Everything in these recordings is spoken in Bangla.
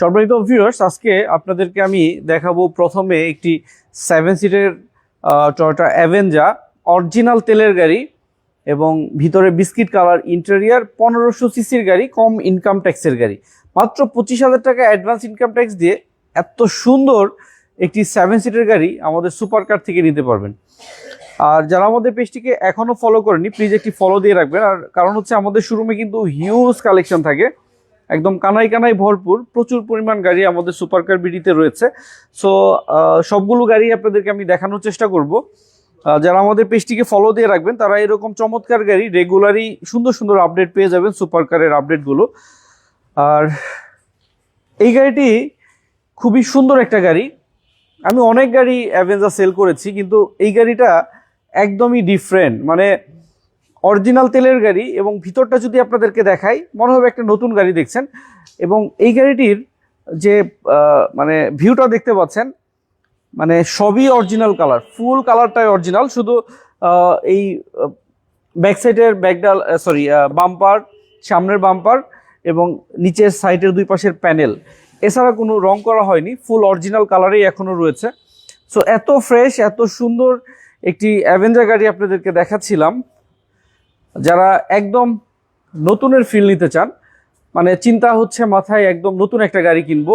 সম্মানিত ভিউয়ার্স আজকে আপনাদেরকে আমি দেখাবো প্রথমে একটি সেভেন সিটের টয়োটা অ্যাভেঞ্জা অরিজিনাল তেলের গাড়ি এবং ভিতরে বিস্কিট কালার ইন্টেরিয়ার পনেরোশো সিসির গাড়ি, কম ইনকাম ট্যাক্সের গাড়ি। মাত্র পঁচিশ হাজার টাকা অ্যাডভান্স ইনকাম ট্যাক্স দিয়ে এত সুন্দর একটি সেভেন সিটের গাড়ি আমাদের সুপার কার থেকে নিতে পারবেন। আর যারা আমাদের পেজটিকে এখনও ফলো করেনি প্লিজ একটি ফলো দিয়ে রাখবেন। আর কারণ হচ্ছে আমাদের শোরুমে কিন্তু হিউজ কালেকশন থাকে। একদম কানাই কানাই ভরপুর, প্রচুর পরিমাণ গাড়ি আমাদের সুপারকার বিডিতে রয়েছে। সো সবগুলো গাড়ি আপনাদেরকে আমি দেখানোর চেষ্টা করব। যারা আমাদের পেজটিকে ফলো দিয়ে রাখবেন, তারা এরকম চমৎকার গাড়ি রেগুলারই সুন্দর সুন্দর আপডেট পেয়ে যাবেন সুপারকারের আপডেটগুলো আর এই গাড়িটি খুবই সুন্দর একটা গাড়ি। আমি অনেক গাড়ি অ্যাভেঞ্জার সেল করেছি, কিন্তু এই গাড়িটা একদমই ডিফারেন্ট মানে অরিজিনাল তেলের গাড়ি এবং ভিতরটা যদি আপনাদেরকে দেখাই, মনে হবে একটা নতুন গাড়ি দেখছেন। এবং এই গাড়িটির যে মানে ভিউটা দেখতে পাচ্ছেন মানে সবই অরিজিনাল কালার ফুল কালারটাই অরিজিনাল শুধু এই ব্যাক সাইডের ব্যাকডাল সরি বাম্পার সামনের বাম্পার এবং নিচের সাইডের দুই পাশের প্যানেল এছাড়া কোনো রং করা হয়নি ফুল অরিজিনাল কালারেই এখনও রয়েছে। সো এত ফ্রেশ এত সুন্দর একটি অ্যাভেঞ্জার গাড়ি আপনাদেরকে দেখাচ্ছিলাম। যারা একদম নতুনের ফিল নিতে চান মানে চিন্তা হচ্ছে মাথায় একদম নতুন একটা গাড়ি কিনবো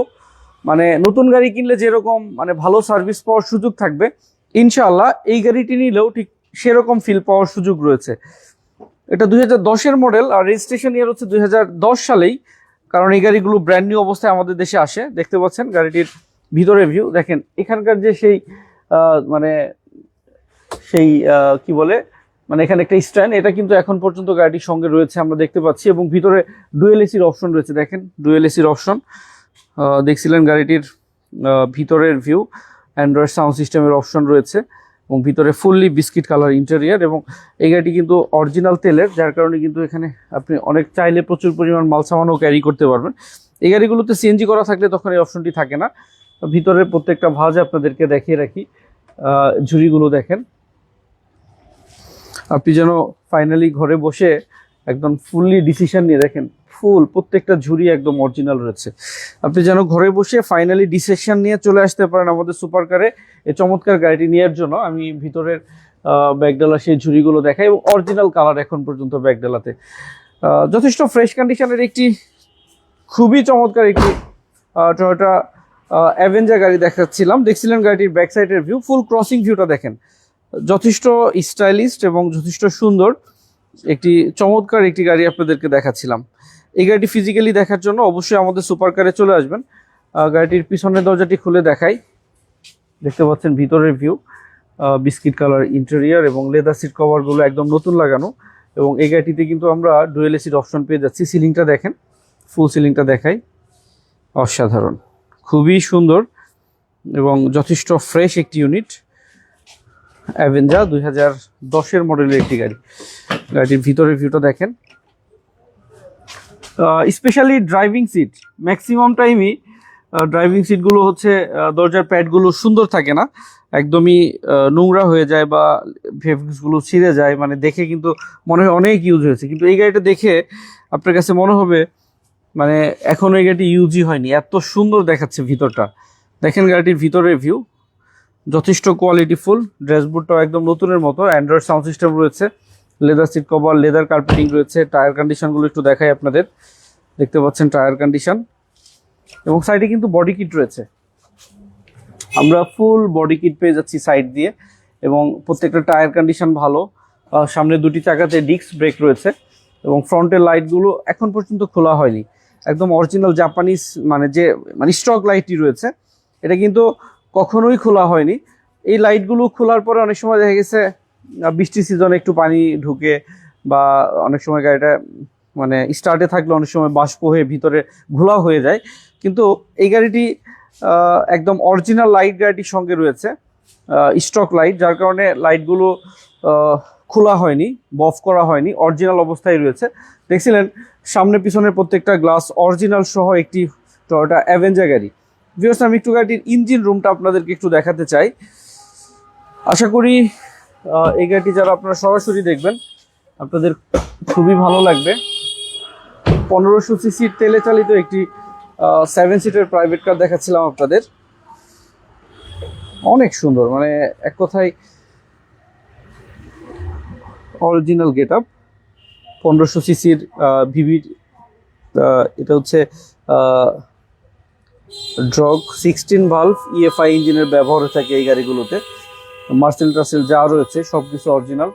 মানে নতুন গাড়ি কিনলে যেরকম মানে ভালো সার্ভিস পাওয়ার সুযোগ থাকবে, ইনশাআল্লাহ এই গাড়িটি নিলেও ঠিক সেরকম ফিল পাওয়ার সুযোগ রয়েছে। এটা দুই হাজার মডেল আর রেজিস্ট্রেশন ইয়ার হচ্ছে দুই হাজার দশ সালেই, কারণ এই গাড়িগুলো ব্র্যান্ড নিউ অবস্থায় আমাদের দেশে আসে। দেখতে পাচ্ছেন গাড়িটির ভিতরে ভিউ দেখেন, এখানকার যে সেই মানে সেই কি বলে মানে এখানে একটা স্ট্যান্ড, এটা কিন্তু এখন পর্যন্ত গাড়িটির সঙ্গে রয়েছে, আমরা দেখতে পাচ্ছি। এবং ভিতরে ডুয়েল এসির অপশন রয়েছে, দেখেন ডুয়েল এসির অপশন দেখছিলেন গাড়িটির ভিতরের ভিউ অ্যান্ড্রয়েড সাউন্ড সিস্টেমের অপশন রয়েছে। এবং ভিতরে ফুললি বিস্কিট কালার ইন্টেরিয়ার এবং এই গাড়িটি কিন্তু অরিজিনাল তেলের, যার কারণে কিন্তু এখানে আপনি অনেক চাইলে প্রচুর পরিমাণ মাল সামানও ক্যারি করতে পারবেন। এই গাড়িগুলোতে সিএনজি করা থাকলে তখন এই অপশনটি থাকে না। ভিতরের প্রত্যেকটা ভাজ আপনাদেরকে দেখিয়ে রাখি। ঝুড়িগুলো দেখেন। আপনি যেন ফাইনালি ঘরে বসে একদম ফুললি ডিসিশন নিয়ে দেখেন, ফুল, প্রত্যেকটা ঝুড়ি একদম অরিজিনাল রয়েছে। আপনি যেন ঘরে বসে ফাইনালি ডিসিশন নিয়ে চলে আসতে পারেন আমাদের সুপার কারে এই চমৎকার গাড়িটি নেওয়ার জন্য আমি ভিতরের ব্যাগডালা সেই ঝুড়িগুলো দেখাই এবং অরিজিনাল কালার এখন পর্যন্ত ব্যাগডালাতে। যথেষ্ট ফ্রেশ কন্ডিশনের একটি, খুবই চমৎকার একটি টয়োটা অ্যাভেঞ্জার গাড়ি দেখাচ্ছিলাম। দেখছিলেন গাড়িটির ব্যাক সাইডের ভিউ ফুল ক্রসিং ভিউটা দেখেন। যথেষ্ট স্টাইলিস্ট এবং যথেষ্ট সুন্দর একটি চমৎকার একটি গাড়ি আপনাদেরকে দেখাচ্ছিলাম। এই গাড়িটি ফিজিক্যালি দেখার জন্য অবশ্যই আমাদের সুপার কারে চলে আসবেন। গাড়িটির পিছনের দরজাটি খুলে দেখাই। দেখতে পাচ্ছেন ভিতরের ভিউ বিস্কিট কালার ইন্টেরিয়ার এবং লেদার সিট কভারগুলো একদম নতুন লাগানো। এবং এই গাড়িটিতে কিন্তু আমরা ডুয়েল এসির অপশন পেয়ে যাচ্ছি। সিলিংটা দেখেন। ফুল সিলিংটা দেখাই। অসাধারণ। খুবই সুন্দর এবং যথেষ্ট ফ্রেশ একটি ইউনিট অ্যাভেঞ্জা দুই হাজার দশের মডেলের একটি গাড়ি। গাড়িটির ভিতরের ভিউটা দেখেন। স্পেশালি ড্রাইভিং সিট ম্যাক্সিমাম টাইমই ড্রাইভিং সিটগুলো হচ্ছে দরজার প্যাডগুলো সুন্দর থাকে না। একদমই নোংরা হয়ে যায় বা ফেব্রিক্সগুলো ছিঁড়ে যায় মানে দেখে কিন্তু মনে হয় অনেক ইউজ হয়েছে। কিন্তু এই গাড়িটা দেখে আপনার কাছে মনে হবে মানে এখন এই গাড়িটি ইউজই হয়নি। এত সুন্দর দেখাচ্ছে ভিতরটা। দেখেন গাড়িটির ভিতরের ভিউ যথেষ্ট কোয়ালিটিফুল ড্রেসবোর্ডটাও একদম নতুনের মতো অ্যান্ড্রয়েড সাউন্ড সিস্টেম রয়েছে leather seat cover leather carpeting রয়েছে টায়ার কন্ডিশনগুলো একটু দেখাই আপনাদের, দেখতে পাচ্ছেন টায়ার কন্ডিশন এবং সাইডে কিন্তু বডি কিট রয়েছে। আমরা ফুল বডি কিট পেয়ে যাচ্ছি সাইড দিয়ে, এবং প্রত্যেকটা টায়ার কন্ডিশন ভালো সামনে দুটি চাকাতে ডিস্ক ব্রেক রয়েছে, এবং ফ্রন্টের লাইটগুলো এখন পর্যন্ত খোলা হয়নি। একদম অরিজিনাল জাপানিজ মানে যে মানে স্টক লাইটটি রয়েছে, এটা কিন্তু কখনোই খোলা হয়নি। এই লাইটগুলো খোলার পরে অনেক সময় দেখা গেছে আহ, বৃষ্টির সিজনে একটু পানি ঢুকে বা অনেক সময় গাড়িটা মানে স্টার্টে থাকলে অনেক সময় বাষ্প হয়ে ভিতরে ঘোলা হয়ে যায়। কিন্তু এই গাড়িটি একদম অরিজিনাল লাইট গাড়িটির সঙ্গে রয়েছে স্টক লাইট যার কারণে লাইটগুলো খোলা হয়নি বফ করা হয়নি অরিজিনাল অবস্থায় রয়েছে। দেখছিলেন সামনে পিছনের প্রত্যেকটা গ্লাস অরিজিনাল সহ একটি টয়োটা অ্যাভেঞ্জার গাড়ি। ভিউয়ার্স আমি একটু গাড়িটির ইঞ্জিন রুমটা আপনাদেরকে একটু দেখাতে চাই। আশা করি এই গাড়িটি যারা আপনারা সরাসরি দেখবেন, আপনাদের খুবই ভালো লাগবে। পনেরোশো সিসির তেলে চালিত একটি সেভেন সিটের প্রাইভেট কার দেখাচ্ছিলাম আপনাদের। অনেক সুন্দর মানে এক কথায় অরিজিনাল গেট আপ পনেরোশো সিসির ভিভির এটা হচ্ছে ড্রগ সিক্সটিন ভালভ ইএফআই ইঞ্জিনের ব্যবহার হয়ে থাকে এই গাড়িগুলোতে। মার্সেল টার্সেল যা রয়েছে সব কিছু অরিজিনাল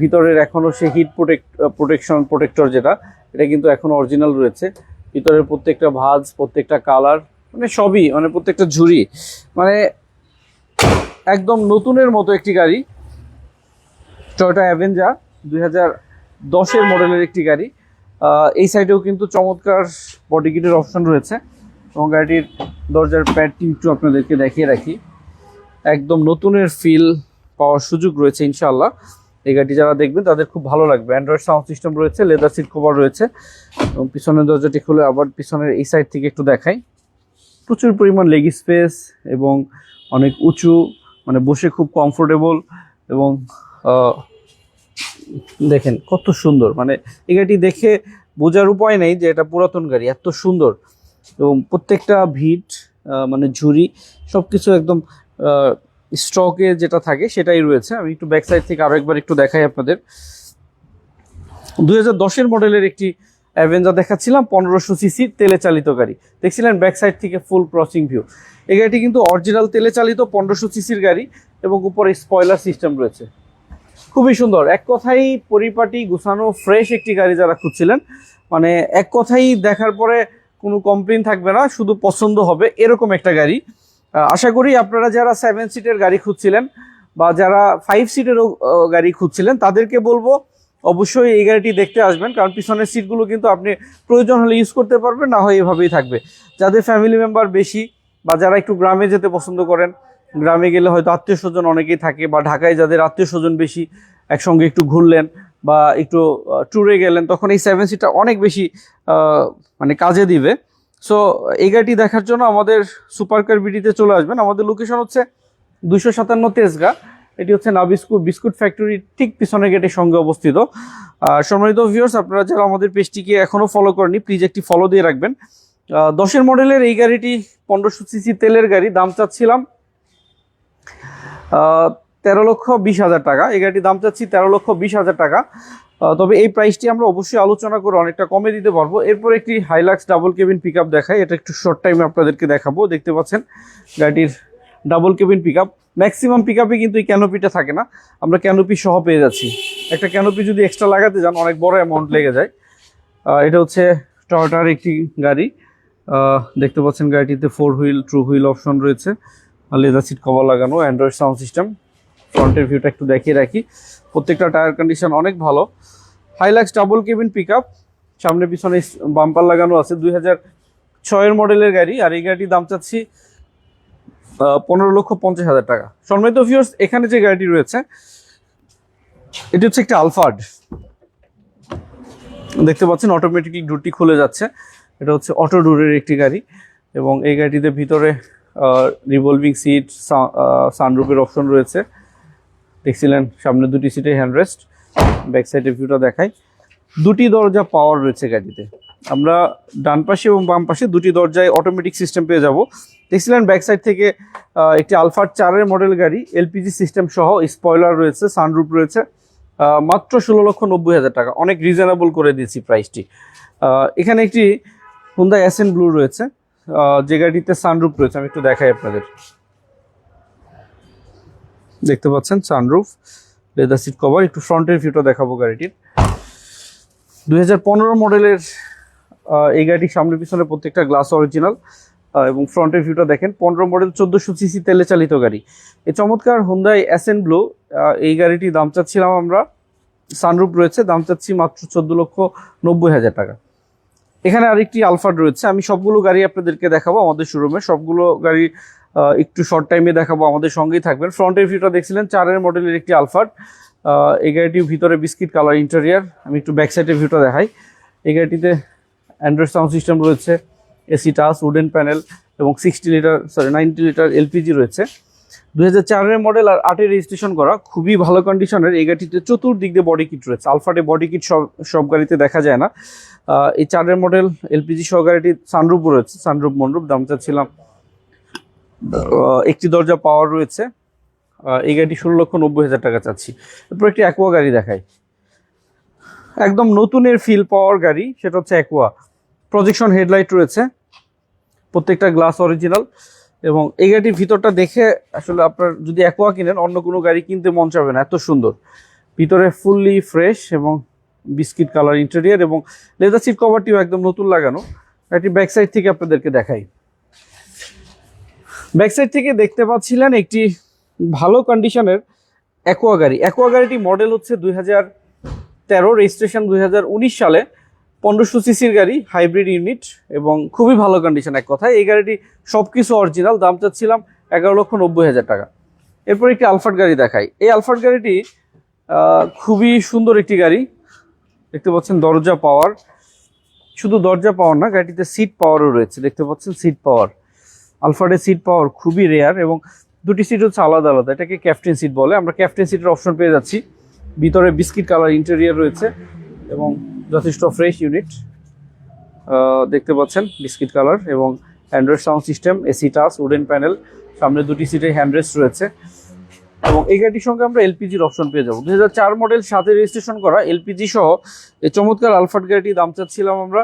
ভিতরের এখনও সে হিট প্রোটেক্ট প্রোটেকশন প্রোটেক্টর যেটা, এটা কিন্তু এখনও অরিজিনাল রয়েছে। ভিতরের প্রত্যেকটা ভাজ প্রত্যেকটা কালার মানে সবই মানে প্রত্যেকটা ঝুড়ি। মানে একদম নতুনের মতো একটি গাড়ি। টয়োটা অ্যাভেঞ্জা দুই হাজার দশের মডেলের একটি গাড়ি। এই সাইডেও কিন্তু চমৎকার বডি অপশন রয়েছে। এবং গাড়িটির দরজার প্যাডটি একটু আপনাদেরকে দেখিয়ে রাখি। একদম নতুনের ফিল পাওয়ার সুযোগ রয়েছে ইনশাল্লাহ এই গাড়িটি যারা দেখবেন, তাদের খুব ভালো লাগবে। অ্যান্ড্রয়েড সাউন্ড সিস্টেম রয়েছে লেদার সিট কভার রয়েছে এবং পিছনের দরজাটি খুলে আবার পিছনের এই সাইড থেকে একটু দেখাই। প্রচুর পরিমাণ লেগ স্পেস এবং অনেক উঁচু মানে বসে খুব কমফোর্টেবল এবং দেখেন কত সুন্দর। মানে এই গাড়িটি দেখে বোঝার উপায় নেই যে এটা পুরাতন গাড়ি, এত সুন্দর। এবং প্রত্যেকটা ভিট মানে ঝুড়ি সব কিছু একদম স্টকে যেটা থাকে সেটাই রয়েছে। আমি একটু ব্যাক সাইড থেকে আরও একবার একটু দেখাই আপনাদের। দু হাজার মডেলের একটি অ্যাভেঞ্জার দেখাচ্ছিলাম, পনেরোশো সিসি তেলে চালিত গাড়ি। দেখছিলেন ব্যাক সাইড থেকে ফুল ক্রসিং ভিউ এই গাড়িটি কিন্তু অরিজিনাল তেলে চালিত, পনেরোশো সিসির গাড়ি এবং উপরে স্পয়লার সিস্টেম রয়েছে। খুবই সুন্দর। এক কথাই পরিপাটি, গুছানো ফ্রেশ একটি গাড়ি যারা খুঁজছিলেন মানে এক কথাই দেখার পরে কোনো কমপ্লেন থাকবে না, শুধু পছন্দ হবে এরকম একটা গাড়ি। আশা করি আপনারা যারা সেভেন সিটের গাড়ি খুঁজছিলেন বা যারা ফাইভ সিটেরও গাড়ি খুঁজছিলেন, তাদেরকে বলব, অবশ্যই এই গাড়িটি দেখতে আসবেন, কারণ পিছনের সিটগুলো কিন্তু আপনি প্রয়োজন হলে ইউজ করতে পারবেন, না হয় এভাবেই থাকবে। যাদের ফ্যামিলি মেম্বার বেশি বা যারা একটু গ্রামে যেতে পছন্দ করেন, গ্রামে গেলে হয়তো আত্মীয় স্বজন অনেকেই থাকে বা ঢাকায় যাদের আত্মীয় স্বজন বেশি একসঙ্গে একটু ঘুরলেন বা একটু ট্যুরে গেলেন, তখন এই সেভেন সিটটা অনেক বেশি মানে কাজে দিবে। সো এই গাড়িটি দেখার জন্য আমাদের সুপার কার বিডিতে চলে আসবেন। আমাদের লোকেশন হচ্ছে দুশো সাতান্ন তেজগা। এটি হচ্ছে না বিস্কুট ফ্যাক্টরি ঠিক পিছনের গেটের সঙ্গে অবস্থিত। সম্মানিত ভিউয়ার্স আপনারা যারা আমাদের পেজটিকে এখনও ফলো করেনি প্লিজ একটি ফলো দিয়ে রাখবেন। দশের মডেলের এই গাড়িটি পনেরোশো সিসি তেলের গাড়ি, দাম চাচ্ছিলাম তেরো লক্ষ বিশ হাজার টাকা। এই গাড়িটির দাম চাচ্ছি তেরো লক্ষ বিশ হাজার টাকা। তবে এই প্রাইসটি আমরা অবশ্যই আলোচনা করে অনেকটা কমে দিতে পারব। এরপর একটি Hilux double cabin pick up দেখাই। এটা একটু শর্ট টাইমে আপনাদেরকে দেখাবো। দেখতে পাচ্ছেন, গাড়িটির double cabin pick up maximum pick আপে কিন্তু এই ক্যানোপিটা থাকে না। আমরা ক্যানোপি সহ পেয়ে যাচ্ছি। একটা ক্যানোপি যদি এক্সট্রা লাগাতে যান, অনেক বড় অ্যামাউন্ট লেগে যায়। এটা হচ্ছে টয়টার একটি গাড়ি। দেখতে পাচ্ছেন গাড়িটিতে four wheel two wheel option রয়েছে। লেদার সিট কভার লাগানো অ্যান্ড্রয়েড সাউন্ড সিস্টেম ফ্রন্টের ভিউটা একটু দেখিয়ে রাখি। প্রত্যেকটা টায়ার কন্ডিশন অনেক ভালো। হাইলাক্স ডাবল কেবিন পিক সামনে পিছনে বাম্পার লাগানো আছে। দুই হাজার ছয়ের মডেলের গাড়ি। আর এই গাড়িটির দাম চাচ্ছি পনেরো লক্ষ পঞ্চাশ হাজার টাকা। সম্মানিত ভিউর্স এখানে যে গাড়িটি রয়েছে, এটি হচ্ছে একটা আলফার্ড দেখতে পাচ্ছেন অটোমেটিকলি ডুরটি খুলে যাচ্ছে। এটা হচ্ছে অটো ডুরের একটি গাড়ি। এবং এই গাড়িটিতে ভিতরে রিভলভিং সিট সানরুপের অপশন রয়েছে। দেখছিলেন, সামনে দুটি সিটে হ্যান্ডরেস্ট ব্যাক সাইডের ভিউটা দেখাই। দুটি দরজা পাওয়ার রয়েছে গাড়িতে। আমরা ডান পাশে এবং বাম পাশে দুটি দরজায় অটোমেটিক সিস্টেম পেয়ে যাব। দেখছিলেন ব্যাক সাইড থেকে একটি আলফার চারের মডেল গাড়ি এলপিজি সিস্টেম সহ স্পয়লার রয়েছে সানরুপ রয়েছে মাত্র ষোলো লক্ষ নব্বই হাজার টাকা। অনেক রিজনেবল করে দিয়েছি প্রাইসটি এখানে একটি হুন্ডা এসএন ব্লু রয়েছে। যে গাড়িতে সানরুপ রয়েছে, আমি একটু দেখাই আপনাদের। দেখতে পাচ্ছেন সানরুফ লেদার সিট কভার একটু ফ্রন্টের ভিউটা দেখাবো গাড়িটির। দুই হাজার পনেরো মডেলের এই গাড়িটির সামনে পিছনে প্রত্যেকটা গ্লাস অরিজিনাল এবং ফ্রন্টের ভিউটা দেখেন, পনেরো মডেল, চোদ্দোশো সিসি তেলে চালিত গাড়ি। এই চমৎকার হুন্দাই অ্যাসেন ব্লু এই গাড়িটির দাম চাচ্ছিলাম আমরা সানরুপ রয়েছে, দাম চাচ্ছি মাত্র চোদ্দ লক্ষ নব্বই হাজার টাকা। এখানে আরেকটি আলফাড রয়েছে, আমি সবগুলো গাড়ি আপনাদেরকে দেখাবো আমাদের শোরুমে সবগুলো গাড়ি একটু শর্ট টাইমে দেখাবো, আমাদের সঙ্গেই থাকবেন। ফ্রন্টের ভিউটা দেখছিলেন, চারের মডেলের একটি আলফাড এই গাড়িটির ভিতরে বিস্কিট কালার ইন্টেরিয়ার আমি একটু ব্যাক সাইডের ভিউটা দেখাই। এই গাড়িটিতে অ্যান্ড্রয়েড সাউন্ড সিস্টেম রয়েছে এসি টাচ উডেন প্যানেল এবং sixty litre sorry ninety litre LPG রয়েছে। দু হাজার মডেল আর আটের রেজিস্ট্রেশন করা, খুবই ভালো কন্ডিশনের এই গাড়িটিতে চতুর্দিক দিয়ে বডি কিট রয়েছে। আলফাটে বডি কিট সব সব গাড়িতে দেখা যায় না। এই চারের মডেল এলপিজি সহ গাড়িটি সানরুপ রয়েছে সানরুপ মনরুপ দাম চাচ্ছিলাম একটি দরজা পাওয়ার রয়েছে। এই গাড়িটি ষোলো লক্ষ নব্বই হাজার টাকা চাচ্ছি। এরপর একটি অ্যাকোয়া গাড়ি দেখাই। একদম নতুনের ফিল পাওয়ার গাড়ি, সেটা হচ্ছে অ্যাকোয়া প্রজেকশন হেডলাইট রয়েছে। প্রত্যেকটা গ্লাস অরিজিনাল এবং এই গাড়িটির ভিতরটা দেখে আসলে আপনার যদি অ্যাকোয়া কিনেন, অন্য কোনো গাড়ি কিনতে মন চাবে না। এত সুন্দর। ভিতরে ফুললি ফ্রেশ এবং বিস্কিট কালার ইন্টেরিয়ার এবং লেদার সিট কভারটিও একদম নতুন লাগানো। একটি ব্যাক সাইড থেকে আপনাদেরকে দেখাই। ব্যাক সাইড থেকে দেখতে পাচ্ছিলেন একটি ভালো কন্ডিশনের অ্যাকোয়া গাড়ি। অ্যাকোয়া গাড়িটি মডেল হচ্ছে দুই হাজার তেরো রেজিস্ট্রেশন দুই হাজার উনিশ সালে। পনেরোশো সিসির গাড়ি হাইব্রিড ইউনিট এবং খুবই ভালো কন্ডিশন এক কথায়। এই গাড়িটি সব কিছু অরিজিনাল দাম চাচ্ছিলাম এগারো লক্ষ নব্বই হাজার টাকা। এরপর একটি আলফাট গাড়ি দেখাই। এই আলফাট গাড়িটি খুবই সুন্দর একটি গাড়ি। দেখতে পাচ্ছেন দরজা পাওয়ার শুধু দরজা পাওয়ার না, গাড়িটিতে সিট পাওয়ারও রয়েছে। দেখতে পাচ্ছেন সিট পাওয়ার আলফাটের সিট পাওয়ার খুবই রেয়ার এবং দুটি সিট হচ্ছে আলাদা আলাদা। এটাকে ক্যাপ্টেন সিট বলে। আমরা ক্যাপ্টেন সিটের অপশন পেয়ে যাচ্ছি। ভিতরে বিস্কিট কালার ইন্টেরিয়ার রয়েছে এবং যথেষ্ট ফ্রেশ ইউনিট দেখতে পাচ্ছেন বিস্কিট কালার এবং android sound system AC touch wooden panel সামনে দুটি সিটে হ্যান্ডরেস্ট রয়েছে। এবং এই গাড়িটির সঙ্গে আমরা এলপিজির অপশন পেয়ে যাব। দু হাজার চার মডেল সাথে রেজিস্ট্রেশন করা এলপিজি সহ এই চমৎকার আলফাট গাড়িটির দাম চাচ্ছিলাম আমরা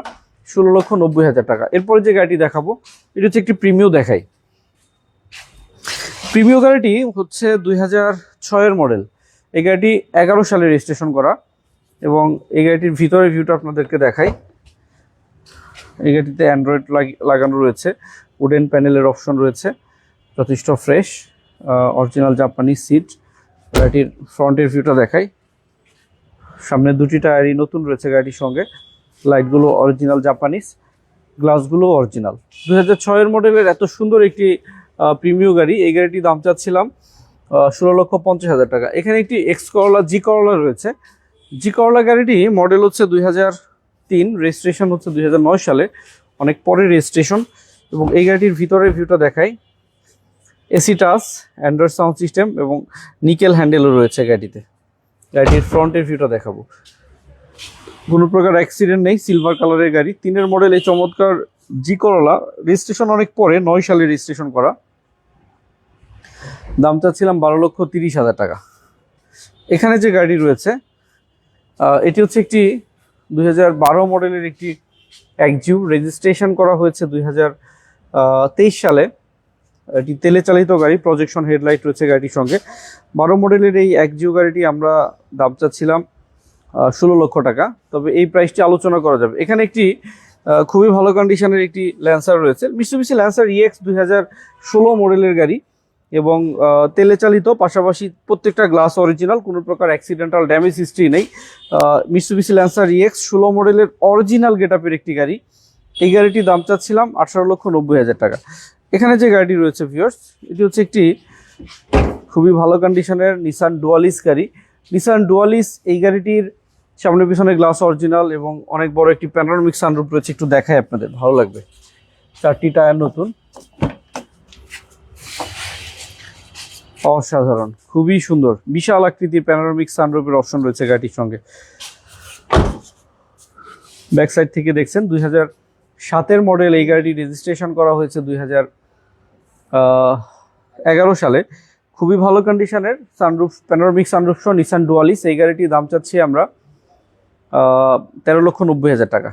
ষোলো লক্ষ নব্বই হাজার টাকা। এরপরে যে গাড়িটি দেখাবো, এটা হচ্ছে একটি প্রিমিও দেখাই। প্রিমিও গাড়িটি হচ্ছে দুই হাজার ছয়ের মডেল। এই গাড়িটি এগারো সালে রেজিস্ট্রেশন করা এবং এই গাড়িটির ভিতরের ভিউটা আপনাদেরকে দেখাই। এই গাড়িটিতে অ্যান্ড্রয়েড লাগানো রয়েছে উডেন প্যানেলের অপশন রয়েছে, যথেষ্ট ফ্রেশ অরিজিনাল জাপানি সিট গাড়িটির ফ্রন্টের ভিউটা দেখাই। সামনে দুটি টায়ারই নতুন রয়েছে গাড়িটির সঙ্গে। লাইটগুলো অরিজিনাল জাপানিস গ্লাসগুলো অরিজিনাল দু হাজার মডেলের এত সুন্দর একটি প্রিমিয় গাড়ি, এই গাড়িটির দাম চাচ্ছিলাম ষোলো লক্ষ পঞ্চাশ হাজার টাকা। এখানে একটি এক্স করলা জি করলা রয়েছে। জি করলা গাড়িটি মডেল হচ্ছে দুই তিন রেজিস্ট্রেশন হচ্ছে দুই হাজার নয় সালে, অনেক পরে রেজিস্ট্রেশন এবং এই গাড়িটির ভিতরের ভিউটা দেখাই। AC touch android sound system এবং নিকেল হ্যান্ডেলও রয়েছে গাড়িতে গাড়িটির ফ্রন্টের ভিউটা দেখাবো। কোনো প্রকার অ্যাক্সিডেন্ট নেই সিলভার কালারের গাড়ি। তিনের মডেল এই চমৎকার জি করলা রেজিস্ট্রেশন অনেক পরে, নয় সালে রেজিস্ট্রেশন করা। দাম চাচ্ছিলাম বারো লক্ষ তিরিশ হাজার টাকা। এখানে যে গাড়ি রয়েছে এটি হচ্ছে একটি দুই হাজার বারো মডেলের একটি একজিউ। রেজিস্ট্রেশন করা হয়েছে দুই হাজার তেইশ সালে। এটি তেলে চালিত গাড়ি প্রজেকশন হেডলাইট রয়েছে গাড়িটির সঙ্গে। বারো মডেলের এই একজিউ গাড়িটি আমরা দাম চাচ্ছিলাম ষোলো লক্ষ টাকা। তবে এই প্রাইসটি আলোচনা করা যাবে। এখানে একটি খুবই ভালো কন্ডিশনের একটি ল্যান্সার রয়েছে। মিশুবিশি ল্যান্সার ইএক্স দুই হাজার ষোলো মডেলের গাড়ি এবং তেলে চালিত, পাশাপাশি প্রত্যেকটা গ্লাস অরিজিনাল কোনো প্রকার অ্যাক্সিডেন্টাল ড্যামেজ হিস্ট্রি নেই। মিশুবিশি ল্যান্সার ইএক্স ষোলো মডেলের অরিজিনাল গেটআপের একটি গাড়ি। এই গাড়িটির দাম চাচ্ছিলাম আঠারো লক্ষ নব্বই হাজার টাকা। এখানে যে গাড়িটি রয়েছে ভিউয়ার্স এটি হচ্ছে একটি খুবই ভালো কন্ডিশনের নিসান ডুয়ালিস গাড়ি। নিসান ডুয়ালিস এই গাড়িটির সামনে পিছনে গ্লাস অরিজিনাল এবং অনেক বড় একটি প্যানোরামিক সানরুফ রয়েছে, একটু দেখাই আপনাদের, ভালো লাগবে। চারটি টায়ার নতুন। অসাধারণ, খুবই সুন্দর, বিশাল আকৃতির প্যানোরামিক সানরুফের অপশন রয়েছে গাড়িটির সঙ্গে। ব্যাক সাইড থেকে দেখছেন, দুই হাজার সাতের মডেল এই গাড়িটি রেজিস্ট্রেশন করা হয়েছে দুই হাজার এগারো সালে। খুবই ভালো কন্ডিশনের সানরুফ প্যানোরামিক সানরুফ সহ নিসান ডুয়ালিস এই গাড়িটির দাম চাচ্ছি আমরা তেরো লক্ষ নব্বই হাজার টাকা।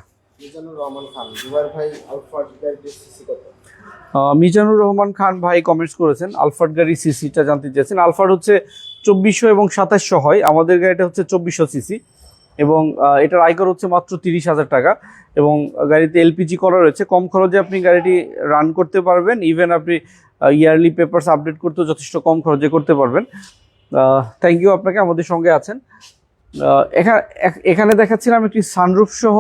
মিজানুর রহমান খান ভাই কমেন্টস করেছেন আলফাট গাড়ি সিসিটা জানতে চেয়েছেন। আলফাট হচ্ছে চব্বিশশো এবং সাতাশশো হয় আমাদের গাড়িটা হচ্ছে চব্বিশশো সিসি এবং এটার আয়কর হচ্ছে মাত্র তিরিশ হাজার টাকা। এবং গাড়িতে এলপিজি করা রয়েছে কম খরচে আপনি গাড়িটি রান করতে পারবেন। ইভেন আপনি ইয়ারলি পেপারস আপডেট করতেও যথেষ্ট কম খরচে করতে পারবেন। থ্যাংক ইউ আপনাকে আমাদের সঙ্গে আছেন। এখানে দেখাচ্ছিলাম একটি সানরুফ সহ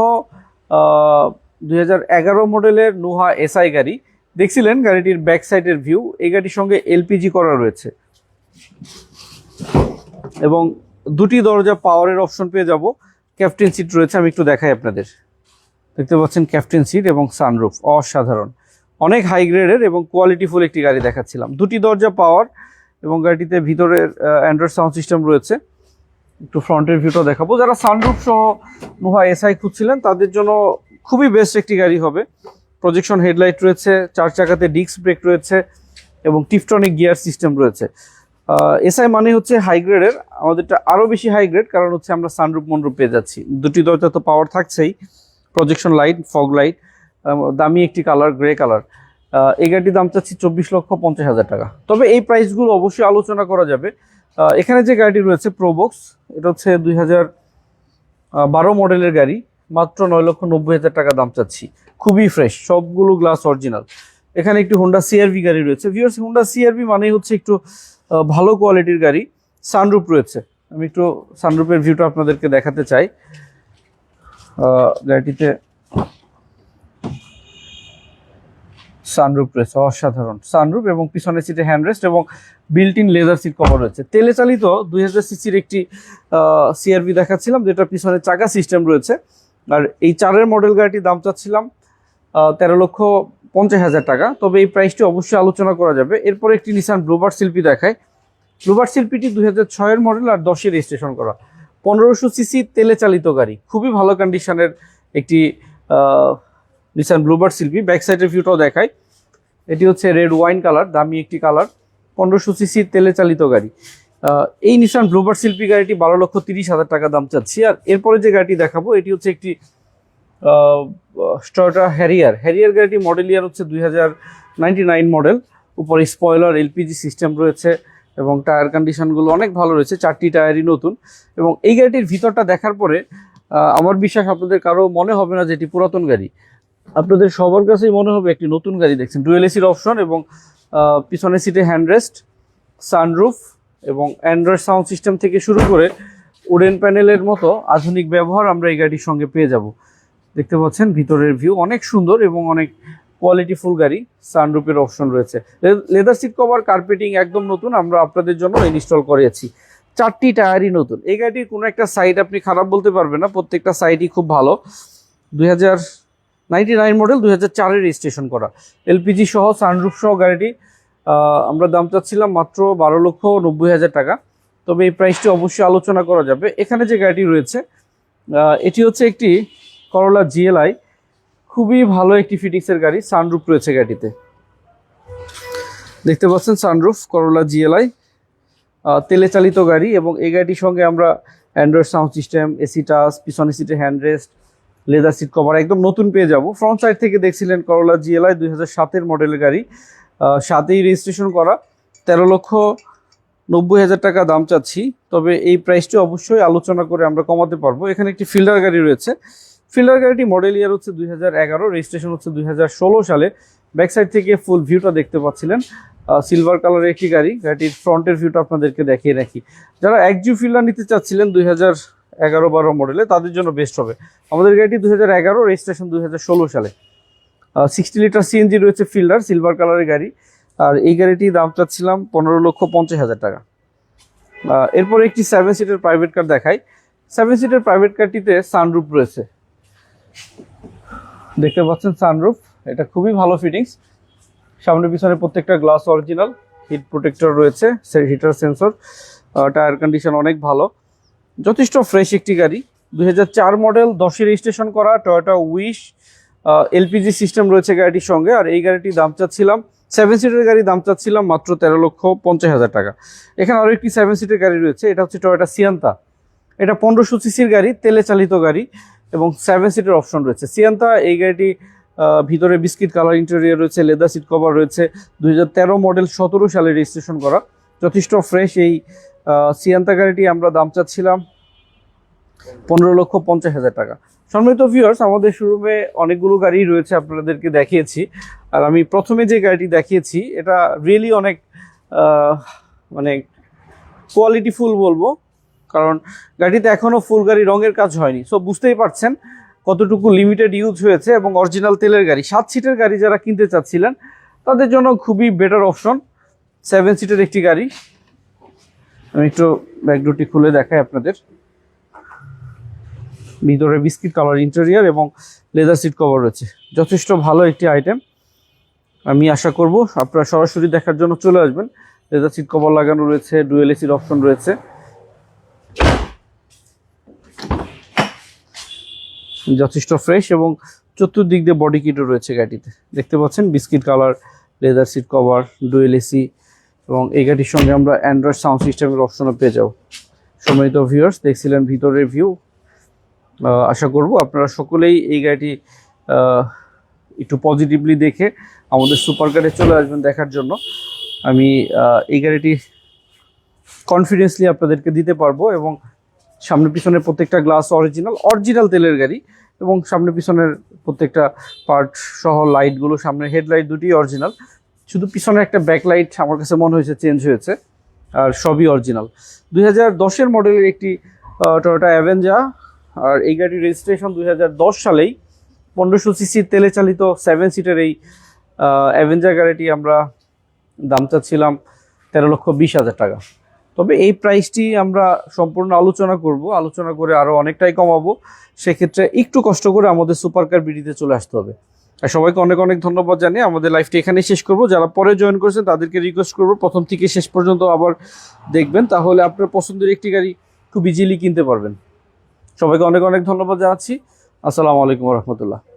দুই হাজার এগারো মডেলের নুহা এসআই গাড়ি। দেখছিলেন গাড়িটির ব্যাক সাইডের ভিউ এই গাড়ির সঙ্গে এলপিজি করা রয়েছে। এবং দুটি দরজা পাওয়ারের অপশন পেয়ে যাব। ক্যাপ্টেন সিট রয়েছে, আমি একটু দেখাই আপনাদের। দেখতে পাচ্ছেন ক্যাপ্টেন সিট এবং সানরুফ অসাধারণ। অনেক হাই গ্রেডের এবং কোয়ালিটিফুল একটি গাড়ি দেখাচ্ছিলাম। দুটি দরজা পাওয়ার এবং গাড়িটিতে ভিতরের অ্যান্ড্রয়েড সাউন্ড সিস্টেম রয়েছে। একটু ফ্রন্টের ভিউটা দেখাবো। যারা সানরুফ সহ নোহা এসআই খুঁজছিলেন, তাদের জন্য খুবই বেস্ট একটি গাড়ি হবে। প্রজেকশন হেডলাইট রয়েছে, চার চাকাতে ডিস্ক ব্রেক রয়েছে এবং টিফটনিক গিয়ার সিস্টেম রয়েছে। এসআই মানে হচ্ছে হাই গ্রেডের আমাদেরটা আরও বেশি হাই গ্রেড কারণ হচ্ছে আমরা সানরুফ মনরুফ পেয়ে যাচ্ছি। দুটি দরজা তো পাওয়ার থাকছেই প্রজেকশন লাইট ফগ লাইট দামি একটি কালার গ্রে কালার এই গাড়িটির দাম চাচ্ছি চব্বিশ লক্ষ পঞ্চাশ হাজার টাকা। তবে এই প্রাইসগুলো অবশ্যই আলোচনা করা যাবে। এখানে যে গাড়িটি রয়েছে প্রোবক্স এটা হচ্ছে দুই বারো মডেলের গাড়ি, মাত্র নয় লক্ষ নব্বই হাজার টাকা দাম চাচ্ছি। খুবই ফ্রেশ সবগুলো গ্লাস অরিজিনাল এখানে একটি হোন্ডা সিআরভি গাড়ি রয়েছে। ভিউয়ার্স হোন্ডা সিআরভি মানেই হচ্ছে একটু ভালো কোয়ালিটির গাড়ি। সানরুপ রয়েছে। আমি একটু সানরুপের ভিউটা আপনাদেরকে দেখাতে চাই। গাড়িটিতে সানরুপ রয়েছে, অসাধারণ। সানরুপ এবং পিছনের সিটে হ্যান্ডরেস্ট এবং built in leather seat cover রয়েছে। তেলে চালিত দুই হাজার সিসির একটি সিআরভি দেখাচ্ছিলাম যেটা পিছনে চাকা সিস্টেম রয়েছে। আর এই চারের মডেল গাড়িটির দাম চাচ্ছিলাম তেরো লক্ষ পঞ্চাশ হাজার টাকা। তবে এই প্রাইসটি অবশ্যই আলোচনা করা যাবে। এরপরে একটি নিসান ব্লুবার শিল্পী দেখায়। ব্লুবার শিল্পীটি দুই হাজার ছয়ের মডেল আর দশে রেজিস্ট্রেশন করা। পনেরোশো সিসি তেলে চালিত গাড়ি। খুবই ভালো কন্ডিশনের একটি নিসান ব্লুবার শিল্পী ব্যাক সাইডের ভিউটাও দেখায় এটি হচ্ছে রেড ওয়াইন কালার দামি একটি কালার পনেরোশো সিসি তেলে চালিত গাড়ি। এই নিসান ব্লুবার শিল্পী গাড়িটি বারো লক্ষ তিরিশ হাজার টাকা দাম চাচ্ছি। আর এরপরে যে গাড়িটি দেখাবো, এটি হচ্ছে একটি স্টয়টা হ্যারিয়ার হ্যারিয়ার গাড়িটি মডেল ইয়ার হচ্ছে দুই মডেল উপরে স্পয়লার এলপিজি সিস্টেম রয়েছে এবং টায়ার কন্ডিশনগুলো অনেক ভালো রয়েছে, চারটি টায়ারই নতুন। এবং এই গাড়িটির ভিতরটা দেখার পরে আমার বিশ্বাস আপনাদের কারও মনে হবে না যে এটি পুরাতন গাড়ি। আপনাদের সবার কাছেই মনে হবে একটি নতুন গাড়ি দেখছেন। ডুয়েল এসির অপশন এবং পিছনের সিটে হ্যান্ডরেস্ট সানরুফ এবং অ্যান্ড্রয়েড সাউন্ড সিস্টেম থেকে শুরু করে উডেন প্যানেলের মতো আধুনিক ব্যবহার আমরা এই গাড়ির সঙ্গে পেয়ে যাব। দেখতে পাচ্ছেন ভিতরের ভিউ অনেক সুন্দর এবং অনেক কোয়ালিটিফুল গাড়ি সানরুফের অপশন রয়েছে। লেদার সিট কভার কার্পেটিং একদম নতুন, আমরা আপনাদের জন্য ইনস্টল করেছি চারটি টায়ারই নতুন। এই গাড়িটির কোনো একটা সাইড আপনি খারাপ বলতে পারবেন না, প্রত্যেকটা সাইডই খুব ভালো। দুই হাজার নাইনটি নাইন মডেল দুই হাজার চারের রেজিস্ট্রেশন করা। এলপিজি সহ, সানরুফ সহ গাড়িটি আমরা দাম চাচ্ছিলাম মাত্র বারো লক্ষ নব্বই হাজার টাকা। তবে এই প্রাইসটি অবশ্যই আলোচনা করা যাবে। এখানে যে গাড়িটি রয়েছে এটি হচ্ছে একটি করলা জিএলআই খুবই ভালো একটি ফিটিক্সের গাড়ি, সানরুফ রয়েছে গাড়িতে। দেখতে পাচ্ছেন সানরুফ করলা জিএলআই তেলে চালিত গাড়ি এবং এই গাড়িটির সঙ্গে আমরা android sound system AC touch পিছনের সিটে হ্যান্ডরেস্ট লেদার সিট কভার, একদম নতুন পেয়ে যাব। ফ্রন্ট সাইড থেকে দেখছিলেন করলা জিএলআই দুই হাজার সাতের মডেলের গাড়ি। সাতেই রেজিস্ট্রেশন করা। তেরো লক্ষ নব্বই হাজার টাকা দাম চাচ্ছি। তবে এই প্রাইসটি অবশ্যই আলোচনা করে আমরা কমাতে পারব। এখানে একটি ফিল্ডার গাড়ি রয়েছে। ফিল্ডার গাড়িটি মডেল ইয়ার হচ্ছে দুই হাজার এগারো রেজিস্ট্রেশন হচ্ছে দুই হাজার ষোলো সালে। ব্যাক সাইড থেকে ফুল ভিউটা দেখতে পাচ্ছিলেন। সিলভার কালারের একটি গাড়ি। গাড়িটির ফ্রন্টের ভিউটা আপনাদেরকে দেখিয়ে রাখি। যারা একজু ফিল্ডার নিতে চাচ্ছিলেন দুই হাজার এগারো বারো মডেলে তাদের জন্য বেস্ট হবে। আমাদের গাড়িটি দু হাজার এগারো রেজিস্ট্রেশন দু হাজার ষোলো সালে। সিক্সটি লিটার সিএনজি রয়েছে ফিল্ডার সিলভার কালারের গাড়ি। আর এই গাড়িটির দাম চাচ্ছিলাম পনেরো লক্ষ পঞ্চাশ হাজার টাকা। এরপরে একটি সেভেন সিটের প্রাইভেট কার দেখাই। সেভেন সিটের প্রাইভেট কারটিতে সানরুফ রয়েছে। দেখতে পাচ্ছেন সানরুফ এটা খুবই ভালো ফিটিংস সামনে পিছনে প্রত্যেকটা গ্লাস অরিজিনাল হিট প্রোটেক্টর রয়েছে হিটার সেন্সর টায়ার কন্ডিশন অনেক ভালো। যথেষ্ট ফ্রেশ একটি গাড়ি। দুই হাজার চার মডেল দশে রেজিস্ট্রেশন করা টয়োটা উইশ এলপিজি সিস্টেম রয়েছে গাড়িটির সঙ্গে। আর এই গাড়িটির দাম চাচ্ছিলাম সেভেন সিটের গাড়ি দাম চাচ্ছিলাম মাত্র তেরো লক্ষ পঞ্চাশ হাজার টাকা। এখানে আরও একটি সেভেন সিটের গাড়ি রয়েছে, এটা হচ্ছে টয়োটা সিয়ান্তা এটা পনেরোশো সিসির গাড়ি, তেলে চালিত গাড়ি এবং সেভেন সিটের অপশন রয়েছে। সিয়ান্তা এই গাড়িটি ভিতরে বিস্কিট কালার ইন্টেরিয়ার রয়েছে লেদার সিট কভার রয়েছে। দুই হাজার তেরো মডেল সতেরো সালে রেজিস্ট্রেশন করা। যথেষ্ট ফ্রেশ এই সিয়ান্তা গাড়িটি আমরা দাম চাচ্ছিলাম পনেরো লক্ষ পঞ্চাশ হাজার টাকা। সম্মানিত ভিউয়ার্স আমাদের শোরুমে অনেকগুলো গাড়ি রয়েছে, আপনাদেরকে দেখিয়েছি। আর আমি প্রথমে যে গাড়িটি দেখিয়েছি, এটা রিয়েলি অনেক মানে কোয়ালিটিফুল বলব, কারণ গাড়িতে এখনও ফুল গাড়ি রঙের কাজ হয়নি। সো বুঝতেই পারছেন কতটুকু লিমিটেড ইউজ হয়েছে এবং অরিজিনাল তেলের গাড়ি। সাত সিটের গাড়ি যারা কিনতে চাচ্ছিলেন, তাদের জন্য খুবই বেটার অপশন সেভেন সিটের একটি গাড়ি। আমি একটু ব্যাকডোরটি খুলে দেখাই আপনাদের। ভিতরে বিস্কিট কালার ইন্টেরিয়ার এবং লেদার সিট কভার রয়েছে। যথেষ্ট ভালো একটি আইটেম। আমি আশা করব আপনারা সরাসরি দেখার জন্য চলে আসবেন। লেদার সিট কভার লাগানো রয়েছে, ডুয়েল এসির অপশন রয়েছে। যথেষ্ট ফ্রেশ এবং চতুর্দিক দিয়ে বডি কিটও রয়েছে গাড়িতে। দেখতে পাচ্ছেন, biscuit colour, leather seat cover, dual AC এবং এই গাড়ির সঙ্গে আমরা অ্যান্ড্রয়েড সাউন্ড সিস্টেমের অপশনও পেয়ে যাব। সম্মানিত ভিউয়ার্স দেখছিলেন ভিতরের ভিউ আশা করব আপনারা সকলেই এই গাড়িটি একটু পজিটিভলি দেখে আমাদের সুপার কারে চলে আসবেন দেখার জন্য। আমি এই গাড়িটি কনফিডেন্সলি আপনাদেরকে দিতে পারব এবং সামনে পিছনের প্রত্যেকটা গ্লাস অরিজিনাল অরিজিনাল তেলের গাড়ি এবং সামনে পিছনের প্রত্যেকটা পার্ট সহ লাইটগুলো সামনে হেডলাইট দুটি অরিজিনাল শুধু পিছনে একটা ব্যাকলাইট আমার কাছে মনে হয়েছে চেঞ্জ হয়েছে, আর সবই অরিজিনাল দুই হাজার দশের মডেলের একটি টয়োটা অ্যাভেঞ্জা আর এই গাড়ির রেজিস্ট্রেশন দুই হাজার দশ সালেই পনেরোশো সিসির তেলে চালিত সেভেন সিটের এই অ্যাভেঞ্জা গাড়িটি আমরা দাম চাচ্ছিলাম তেরো লক্ষ বিশ হাজার টাকা। তবে এই প্রাইসটি আমরা সম্পূর্ণ আলোচনা করব, আলোচনা করে আরও অনেকটাই কমাবো। সেক্ষেত্রে একটু কষ্ট করে আমাদের সুপার কার বিডিতে চলে আসতে হবে। সবাইকে অনেক অনেক ধন্যবাদ জানিয়ে আমাদের লাইফটি এখানেই শেষ করব। যারা পরে জয়েন করেছেন, তাদেরকে রিকোয়েস্ট করব। প্রথম থেকে শেষ পর্যন্ত আবার দেখবেন। তাহলে আপনার পছন্দের একটি গাড়ি খুব ইজিলি কিনতে পারবেন। সবাইকে অনেক অনেক ধন্যবাদ জানাচ্ছি। আসসালামু আলাইকুম রহমতুল্লাহ।